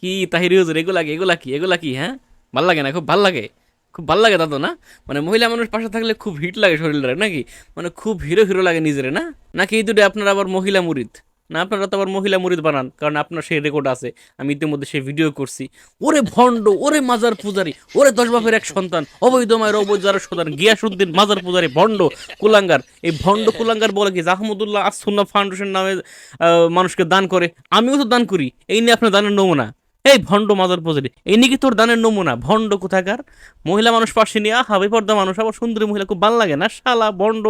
কি তাহিরি হুজুর, এগুলা কি এগুলা কি এগুলা কি হ্যাঁ? ভালো লাগে না, খুব ভালো লাগে। খুব ভালো লাগে দাদা না? মানে মহিলা মানুষ পাশে থাকলে খুব হিট লাগে শরীরে, নাকি? মানে খুব হিরো হিরো লাগে নিজেরে, না? নাকি এই দুটো আপনার আবার মহিলা মুরিদ? না, আপনারা তো আবার মহিলা মুরিদ বানান, কারণ আপনার সেই রেকর্ড আছে। আমি ইতিমধ্যে সেই ভিডিও করছি। ওরে ভণ্ড, ওরে মাজার পূজারি, ওরে দশ বাপের এক সন্তান, অবৈধ মায়ের অবৈধ যারা সন্তান গিয়াসুদ্দিন মাজার পূজারি, ভণ্ড কুলাঙ্গার। এই ভণ্ড কুলাঙ্গার বলে কি জাহমুদুল্লাহ আসুন্না ফাউন্ডেশন নামে মানুষকে দান করে? আমিও তো দান করি, এই নিয়ে আপনার দানের নমুনা। এই ভণ্ড মাজার পূজারি এই নাকি তোর দানের নমুনা, ভণ্ড কোথাকার? মহিলা মানুষ পাশে নিয়ে, আহা, বেপর্দা মানুষ, আবার সুন্দরী মহিলা, খুব ভালো লাগে না? শালা, ভণ্ড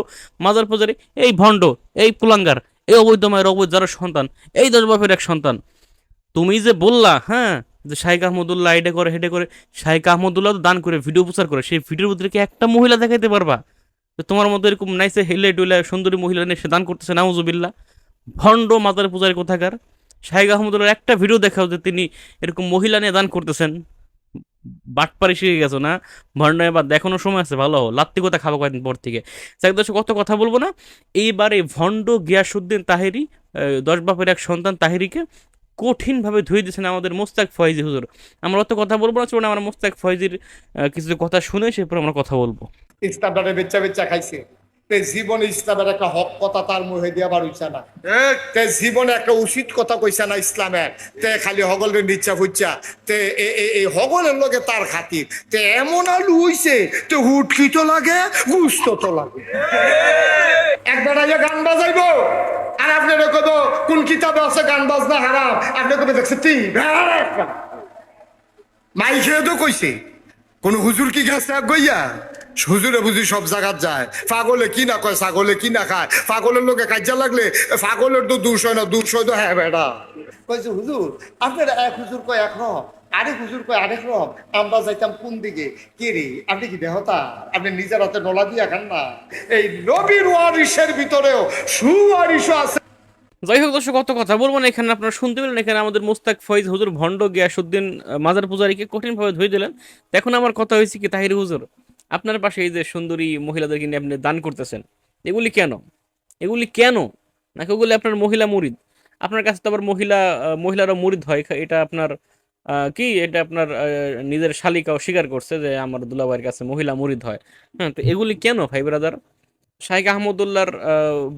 মাজার পূজারি এই ভণ্ড, এই কুলাঙ্গার এই অবৈধ মায়ের অবৈধ যারা সন্তান, এই দশ বাপের এক সন্তান। তুমি যে বললা হ্যাঁ যে শাইক আহমদুল্লাহ এটা করে হেটে করে শাইক আহমদুল্লাহ তো দান করে, ভিডিও প্রচার করে, সেই ভিডিওর ভিতরে কি একটা মহিলা দেখাইতে পারবা? তো তোমার মতো এরকম নাইসে হেলে ডুলে সুন্দরী মহিলা নিয়ে সে দান করতেছে নাউজুবিল্লা ভণ্ড মাজার পূজার কোথাকার? শাহিক আহমদুল্লাহর একটা ভিডিও দেখাও যে তিনি এরকম মহিলা নিয়ে দান করতেছেন। বাটপারি শিখে গেছো না? ভণ্ড এবার দেখানো সময় আছে, ভালো। লাত্তি কথা খাব কয়েকদিন পর থেকে। দর্শক, কত কথা বলব না? এইবার এই ভণ্ড গিয়াসুদ্দিন তাহেরি দশ বাপের এক সন্তান তাহেরিকে কঠিনভাবে ধুয়ে দিয়েছেন আমাদের মোস্তাক ফয়েজি হুজুর। আমরা অত কথা বলব না, চলুন আমরা মোস্তাক ফয়েজির কিছু কথা শুনে সেরপর আমরা কথা বলব। ইস্তাবারে বেচা বেচা খাইছে। তে জীবনে ইসলামের একটা হক কথা তার মুখে দিয়া বার হইছে না। তে জীবনে একটা উচিত কথা কইছে না ইসলামের। তে খালি হগলের নিচ্ছা ফুচ্ছা। তে এই হগলের লগে তার খাতির। তে এমন আলু হইছে তে হুটকি তো লাগে গুস্ত তো লাগে। একবার আগে গান বাজাইবো। আর আপনার কব কোন কিতাবে আছে গান বাজনা হারাম? আপনি কবে দেখছে তি মাই খেয়ে তো কইছে কোন হুজুর কি গেছে গইয়া? হুজুরে বুঝি সব জায়গাত যায়। পাগলে কি না কয় ছাগলে কি না খায়? পাগলের লোকে কাজা লাগলে পাগলের তো দুষ হয় না দুষ হয় তো হ্যাঁ বেটা। কইছে হুজুর আপনার এক হুজুর কয় এক রকম আরেক হুজুর কয় আরেক রকম আমরা যাইতাম কোন দিকে? কে রে? আপনি কি দেহতা? আপনি নিজের হাতে নলা দিয়া খান না? এই নবীর ওয়ারিসের ভিতরেও সুয়ারিসও আছে। যাই হোক দর্শক কত কথা বলব না এখানে আপনারা শুনতে পেলেন এখানে আমাদের মোস্তাক ফয়েজ হুজুর ভণ্ড গিয়াসুদ্দিন মাজার পূজারীকে কঠিনভাবে ধুয়ে দিলেন। এখন আমার কথা হয়েছে কি তাহির হুজুর। আপনার পাশে এই যে সুন্দরী মহিলাদেরকে নিয়ে আপনি দান করতেছেন এগুলি কেন? এগুলি কেন? নাকি ওগুলি আপনার মহিলা মুরিদ? আপনার কাছে তো আবার মহিলা মহিলারা মুরিদ হয়। এটা আপনার কি? এটা আপনার নিজের শালিকাও স্বীকার করছে যে আমার দুলাভাইয়ের কাছে মহিলা মুরিদ হয়। হ্যাঁ তো এগুলি কেন ভাই ব্রাদার শাইখ আহমদুল্লাহর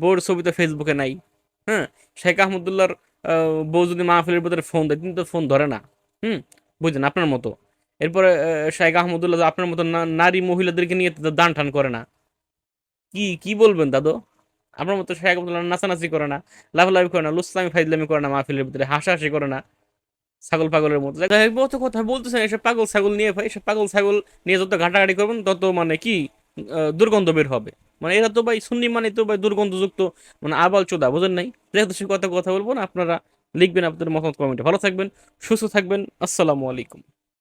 বোর্ড ছবি তো ফেসবুকে নাই। হ্যাঁ শেখ আহমদুল্লাহর আহ, বউ যদি মাহফিলের ভিতরে ফোন দেয় কিন্তু তো ফোন ধরে না। হুম বুঝলেন আপনার মতো। এরপরে শেখ আহমদুল্লাহ আপনার মতো নারী মহিলাদেরকে নিয়ে দান টান করে না। কি কি বলবেন দাদু? আপনার মতো শেখ আহমদুল্লাহ নাচানাচি করে না, লাফালাফি করে না লুস্তামি ফাইজলামি করে না, মাহফিলের ভিতরে হাসাহাসি করে না, ছাগল পাগলের মতো। যাই কথা বলতেছেন, এসব পাগল ছাগল নিয়ে, ভাই, এসব পাগল ছাগল নিয়ে যত ঘাটাঘাটি করবেন, তত মানে কি দুর্গন্ধ বের হবে। মানে এরা তো ভাই সুন্নি মানে তো ভাই দুর্গন্ধযুক্ত মানে আবাল চোদা, বোঝেন নাই? যেহেতু সে কথা কথা বলব না, আপনারা লিখবেন আপনাদের মতামত কমেন্টে। ভালো থাকবেন, সুস্থ থাকবেন, আসসালামু আলাইকুম।